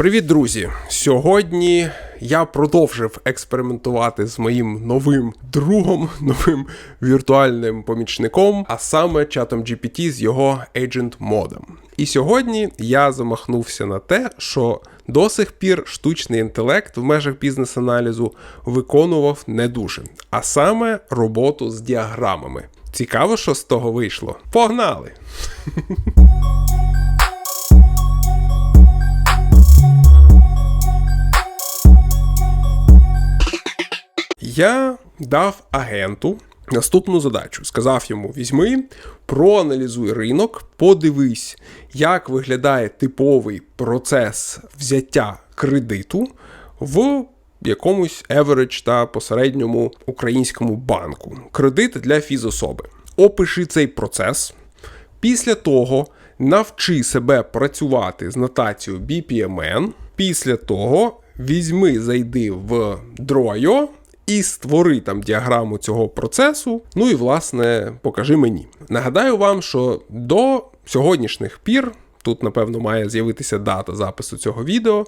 Привіт, друзі! Сьогодні я продовжив експериментувати з моїм новим другом, новим віртуальним помічником, а саме чатом GPT з його Agent модом. І сьогодні я замахнувся на те, що до сих пір штучний інтелект в межах бізнес-аналізу виконував не дуже, а саме роботу з діаграмами. Цікаво, що з того вийшло. Погнали! Я дав агенту наступну задачу. Сказав йому: візьми, проаналізуй ринок, подивись, як виглядає типовий процес взяття кредиту в якомусь average та посередньому українському банку. Кредит для фізособи. Опиши цей процес. Після того навчи себе працювати з нотацією BPMN. Після того візьми, зайди в Draw.io і створи там діаграму цього процесу. Ну і власне покажи мені. Нагадаю вам, що до сьогоднішніх пір, тут, напевно, має з'явитися дата запису цього відео,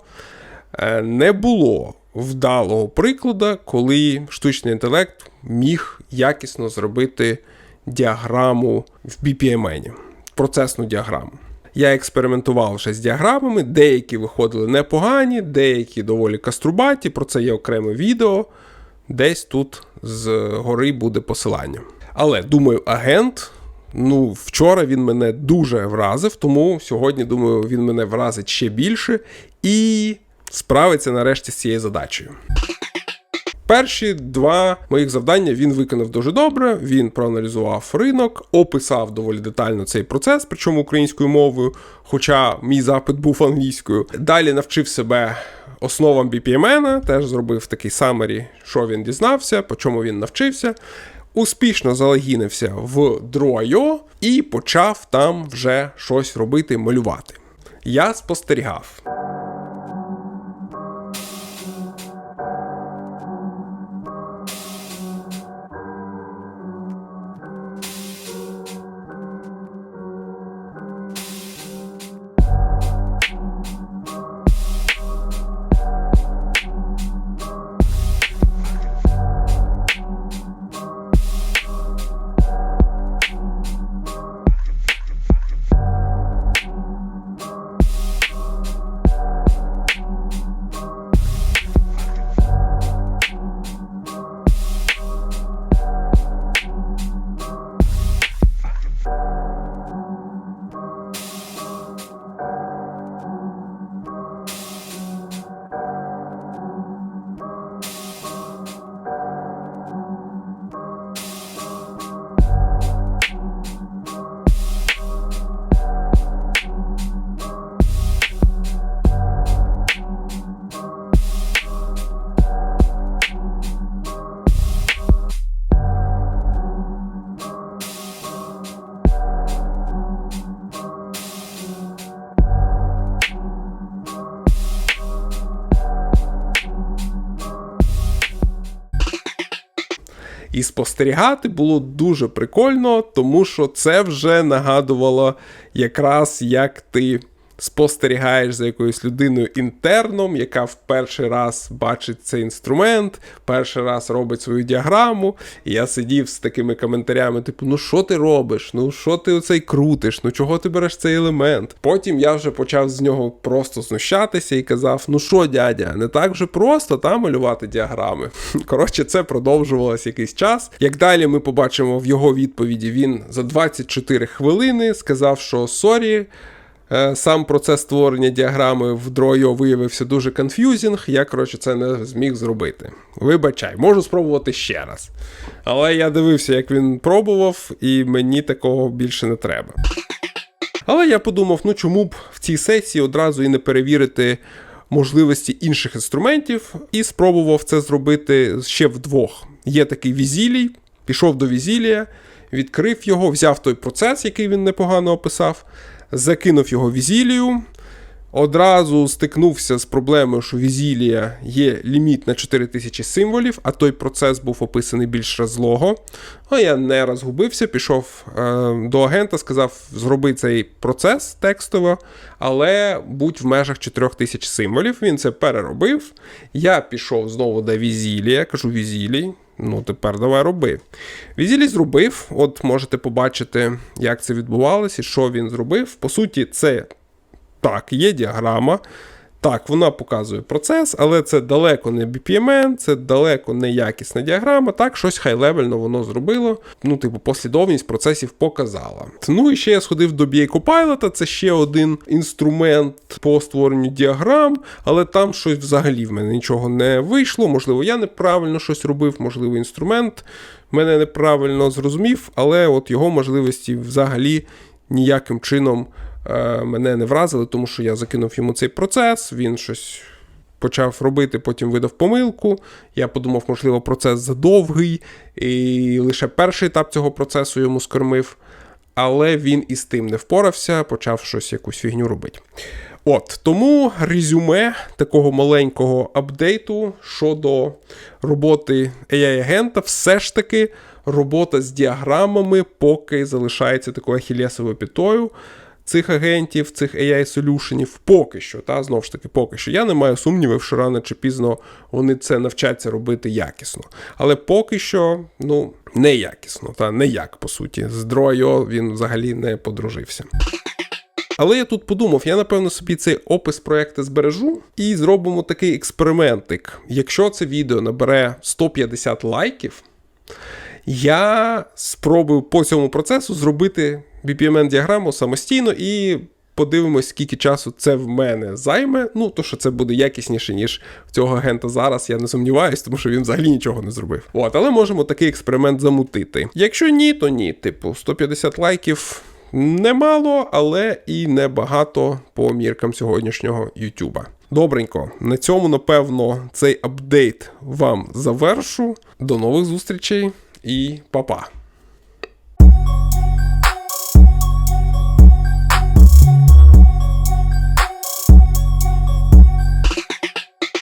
е, не було вдалого прикладу, коли штучний інтелект міг якісно зробити діаграму в BPMN, процесну діаграму. Я експериментував вже з діаграмами, деякі виходили непогані, деякі доволі каструбаті. Про це є окреме відео. Десь тут з гори буде посилання. Але думаю, агент. Ну, вчора він мене дуже вразив, тому сьогодні, думаю, він мене вразить ще більше і справиться нарешті з цією задачею. Перші два моїх завдання він виконав дуже добре. Він проаналізував ринок, описав доволі детально цей процес, причому українською мовою, хоча мій запит був англійською. Далі навчив себе основам BPMN, теж зробив такий самері, що він дізнався, по чому він навчився. Успішно залогінився в Draw.io і почав там вже щось робити, малювати. Я спостерігав. І спостерігати було дуже прикольно, тому що це вже нагадувало якраз як ти спостерігаєш за якоюсь людиною інтерном, яка в перший раз бачить цей інструмент, перший раз робить свою діаграму. І я сидів з такими коментарями: типу, ну що ти робиш? Ну що ти оцей крутиш? Ну чого ти береш цей елемент? Потім я вже почав з нього просто знущатися і казав: ну що, дядя, не так вже просто там малювати діаграми. Коротше, це продовжувалось якийсь час. Як далі ми побачимо в його відповіді, він за 24 хвилини сказав, що сорі. Е, сам процес створення діаграми в Draw.io виявився дуже конф'юзінг, я, коротше, це не зміг зробити. Вибачай, можу спробувати ще раз. Але я дивився, як він пробував, і мені такого більше не треба. Але я подумав, ну чому б в цій сесії одразу і не перевірити можливості інших інструментів, і спробував це зробити ще вдвох. Є такий візілій, пішов до візілія, відкрив його, взяв той процес, який він непогано описав закинув його в Ізілію, Одразу стикнувся з проблемою, що Візілія є ліміт на 4000 символів, а той процес був описаний більш разлого. А я не розгубився, пішов е, до агента, сказав: зроби цей процес текстово, але будь в межах 4000 символів. Він це переробив. Я пішов знову до Візілія, кажу Візілій. Ну, тепер давай роби. Візілі зробив, от можете побачити, як це відбувалося і що він зробив. По суті, це так, є діаграма. Так, вона показує процес, але це далеко не BPMN, це далеко не якісна діаграма. Так, щось хай-левельно воно зробило. Ну, типу, послідовність процесів показала. Ну і ще я сходив до BA Copilot, це ще один інструмент по створенню діаграм, але там щось взагалі в мене нічого не вийшло. Можливо, я неправильно щось робив, можливо, інструмент мене неправильно зрозумів, але от його можливості взагалі ніяким чином е, мене не вразили, тому що я закинув йому цей процес, він щось почав робити, потім видав помилку. Я подумав, можливо, процес задовгий, і лише перший етап цього процесу йому скормив. Але він із тим не впорався, почав щось якусь фігню робити. От тому резюме такого маленького апдейту щодо роботи AI-агента, все ж таки робота з діаграмами поки залишається такою ахілєсовою пітою цих агентів, цих AI-солюшенів, поки що, та знову ж таки, поки що. Я не маю сумнівів, що рано чи пізно вони це навчаться робити якісно. Але поки що, ну, не якісно, та не як, по суті. З Dro.io він взагалі не подружився. Але я тут подумав, я напевно собі цей опис проекту збережу і зробимо такий експериментик. Якщо це відео набере 150 лайків, я спробую по цьому процесу зробити BPMN-діаграму самостійно і подивимось, скільки часу це в мене займе. Ну, то що це буде якісніше, ніж в цього агента зараз, я не сумніваюсь, тому що він взагалі нічого не зробив. От, але можемо такий експеримент замутити. Якщо ні, то ні. Типу, 150 лайків. Немало, але і небагато по міркам сьогоднішнього Ютуба. Добренько, на цьому, напевно, цей апдейт вам завершу. До нових зустрічей і па-па!